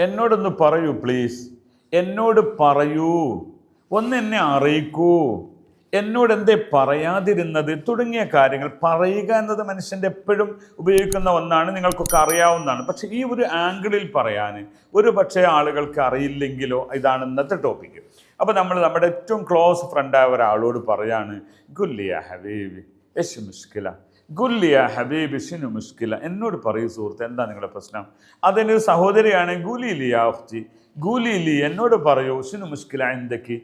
എന്നോടൊന്ന് പറയൂ പ്ലീസ് എന്നോട് പറയൂ. ഒന്ന് എന്നെ അറിയിക്കൂ. എന്നോട് എന്തേ പറയാതിരുന്നത്? തുടങ്ങിയ കാര്യങ്ങൾ പറയുക എന്നത് മനുഷ്യന്റെ എപ്പോഴും ഉപയോഗിക്കുന്ന ഒന്നാണ്. നിങ്ങൾക്കൊക്കെ അറിയാവുന്നതാണ്. പക്ഷെ ഈ ഒരു ആംഗിളിൽ പറയാൻ ഒരു പക്ഷേ ആളുകൾക്ക് അറിയില്ലെങ്കിലോ? ഇതാണ് ഇന്നത്തെ ടോപ്പിക്ക് അപ്പോൾ നമ്മൾ നമ്മുടെ ഏറ്റവും ക്ലോസ് ഫ്രണ്ടായ ഒരാളോട് പറയാണ് ഗുല്ലിയ ഹബീബി യശ് മുഷ്കില ഗുല്ലിയ ഹബീബി ഷിനു മുഷ്കില എന്നോട് പറയൂ സുഹൃത്ത് എന്താ നിങ്ങളുടെ പ്രശ്നം? അതെന്റെ ഒരു സഹോദരിയാണ് ഗുലിലിയ ഒഹ്ജി ഗുലിലി എന്നോട് പറയൂ ഷിനു മുഷ്കില എന്തൊക്കെ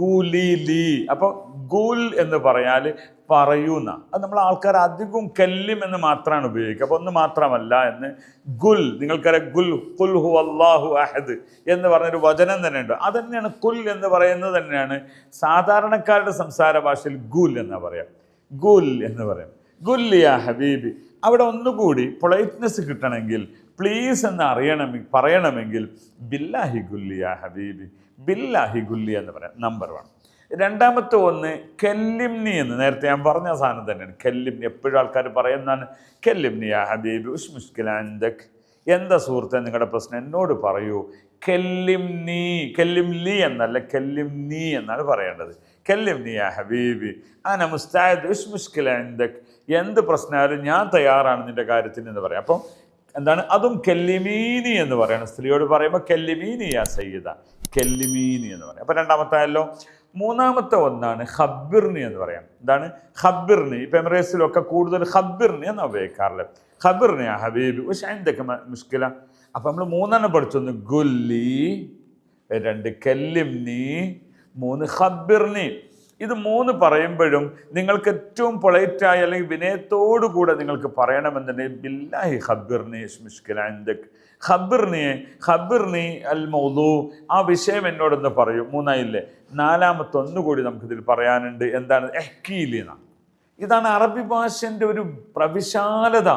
ഗുലിലി അപ്പോൾ ഗുൽ എന്ന് പറയാൽ പറയൂന്ന. അത് നമ്മൾ ആൾക്കാർ അധികവും കല്ലിം എന്ന് മാത്രമാണ് ഉപയോഗിക്കുക. അപ്പോൾ ഒന്ന് മാത്രമല്ല എന്ന്. ഗുൽ നിങ്ങൾക്കറിയാം അഹദ് എന്ന് പറഞ്ഞൊരു വചനം തന്നെയുണ്ട്. തന്നെയാണ് കുൽ എന്ന് പറയുന്നത് തന്നെയാണ് സാധാരണക്കാരുടെ സംസാര ഭാഷയിൽ ഗുൽ എന്ന് പറയാം. ഗുൽ എന്ന് പറയാം. ഗുല്ലിയ ഹബീബി. അവിടെ ഒന്നുകൂടി പൊളൈറ്റ്നെസ് കിട്ടണമെങ്കിൽ പ്ലീസ് എന്ന് അറിയണമെങ്കിൽ പറയണമെങ്കിൽ ബില്ലാഹി ഗുല്ലിയ ഹബീബി. ബില്ലാഹി ഗുല്ലിയ എന്ന് പറയാം നമ്പർ വൺ രണ്ടാമത്തെ ഒന്ന് കെല്ലിംനി എന്ന്. നേരത്തെ ഞാൻ പറഞ്ഞ സാധനം തന്നെയാണ്. കെല്ലിംനി എപ്പോഴും ആൾക്കാർ പറയുന്നതാണ് കെല്ലിംനി യാ ഹബീബി ഉഷ് മുഷ്കിലാൻദക് എന്താ സുഹൃത്തെ നിങ്ങളുടെ പ്രശ്നം? എന്നോട് പറയൂ. കെല്ലിം നീ കെല്ലിം ലീ എന്നല്ല കെല്ലിം നീ എന്നാണ് പറയേണ്ടത്. കെല്ലിം നീ ആ ഹബീബി. മുസ്താദ് ഉഷ് മുഷ്കിലാൻദക് എന്ത് പ്രശ്നമായാലും ഞാൻ തയ്യാറാണ് നിന്റെ കാര്യത്തിന് എന്ന് പറയാം. അപ്പം എന്താണ്? അതും കെല്ലിമീനി എന്ന് പറയണം. സ്ത്രീയോട് പറയുമ്പോൾ കെല്ലിമീനി യാ സയ്യിദ. കെല്ലിമീനി എന്ന് പറയാം അപ്പം രണ്ടാമത്തെ ആയല്ലോ മൂന്നാമത്തെ ഒന്നാണ് ഹബിർണി എന്ന് പറയാം. എന്താണ്? ഹബിർണി ഇപ്പം എമറേസിലൊക്കെ കൂടുതൽ ഹബിർണി എന്നാണ് ഉപയോഗിക്കാറില്ല? ഹബിർണി ആ ഹബീബ്. പക്ഷെ എന്തൊക്കെ മുഷ്കില? അപ്പം നമ്മൾ മൂന്നെണ്ണം പഠിച്ചൊന്ന് ഗുല്ലി രണ്ട് കെല്ലിംനി മൂന്ന് ഹബ്ബിർനി ഇത് മൂന്ന് പറയുമ്പോഴും നിങ്ങൾക്ക് ഏറ്റവും പൊളൈറ്റായി അല്ലെങ്കിൽ വിനയത്തോടു കൂടെ നിങ്ങൾക്ക് പറയണമെന്നുണ്ടെങ്കിൽ ബില്ലാഹി ഖബിർനി മുഷ്കില എന്തൊക്കെ ഖബിർനി ഖബിർനി അൽ മൗദു. ആ വിഷയം എന്നോടൊന്ന് പറയൂ. മൂന്നായില്ലേ? നാലാമത്തെ ഒന്നുകൂടി നമുക്കിതിൽ പറയാനുണ്ട്. എന്താണ്? എഹ്കീലിന ഇതാണ് അറബി ഭാഷന്റെ ഒരു പ്രവിശാലത.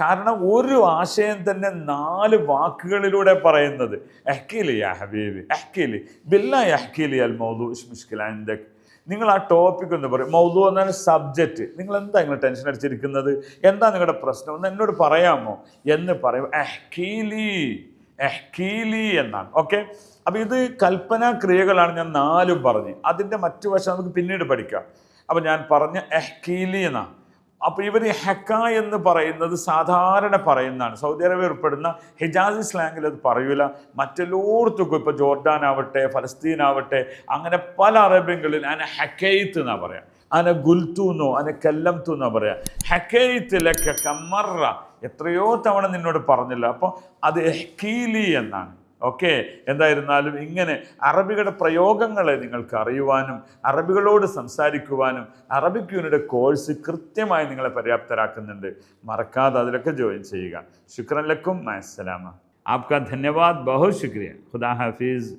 കാരണം ഒരു ആശയം തന്നെ നാല് വാക്കുകളിലൂടെ പറയുന്നത്. എഹ്കീലി യാ ഹബീബി എഹ്കീലി. ബില്ലാ എഹ്കീലി അൽ മൗദു മുഷ്കില എന്തൊക്കെ നിങ്ങൾ ആ ടോപ്പിക് ഒന്ന് പറയും. മൗതു എന്നാൽ സബ്ജക്റ്റ് നിങ്ങൾ എന്താ നിങ്ങൾ ടെൻഷൻ അടിച്ചിരിക്കുന്നത്? എന്താ നിങ്ങളുടെ പ്രശ്നം? ഒന്ന് എന്നോട് പറയാമോ? എന്ന് പറയും എഹ്കീലി എഹ്കീലി എന്നാണ്. ഓക്കെ അപ്പം ഇത് കൽപ്പനാ ക്രിയകളാണ് ഞാൻ നാലും പറഞ്ഞ്. അതിന്റെ മറ്റു വശം നമുക്ക് പിന്നീട് പഠിക്കാം. അപ്പം ഞാൻ പറഞ്ഞ എഹ്കീലി എന്നാണ്. അപ്പോൾ ഇവർ ഹെക്ക എന്ന് പറയുന്നത് സാധാരണ പറയുന്നതാണ്. സൗദി അറേബ്യ ഉൾപ്പെടുന്ന ഹിജാസി സ്ലാങ്ങിൽ അത് പറയൂല. മറ്റെല്ലായിടത്തും ഇപ്പോൾ ജോർഡാൻ ആവട്ടെ ഫലസ്തീൻ ആവട്ടെ അങ്ങനെ പല അറേബ്യങ്ങളിൽ അന ഹെക്കൈത്ത് എന്നാ പറയാം. അന ഗുൽത്തു എന്നോ അന കല്ലംതു എന്നോ പറയാം. ഹെക്കൈത്തിലൊക്കെ കമ്മറ എത്രയോ തവണ നിന്നോട് പറഞ്ഞില്ല. അപ്പോൾ അത് എഹ്കീലി എന്നാണ്. ഓക്കെ എന്തായിരുന്നാലും ഇങ്ങനെ അറബികളുടെ പ്രയോഗങ്ങളെ നിങ്ങൾക്ക് അറിയുവാനും അറബികളോട് സംസാരിക്കുവാനും അറബിക് യൂണിയുടെ കോഴ്സ് കൃത്യമായി നിങ്ങളെ പര്യാപ്തരാക്കുന്നുണ്ട്. മറക്കാതെ അതിലൊക്കെ ജോയിൻ ചെയ്യുക. ശുക്രലക്കും മസ്സലാമ ആപ്ക ധന്യവാദ്. ബഹു ശുക്രിയ. ഖുദാ ഹാഫീസ്.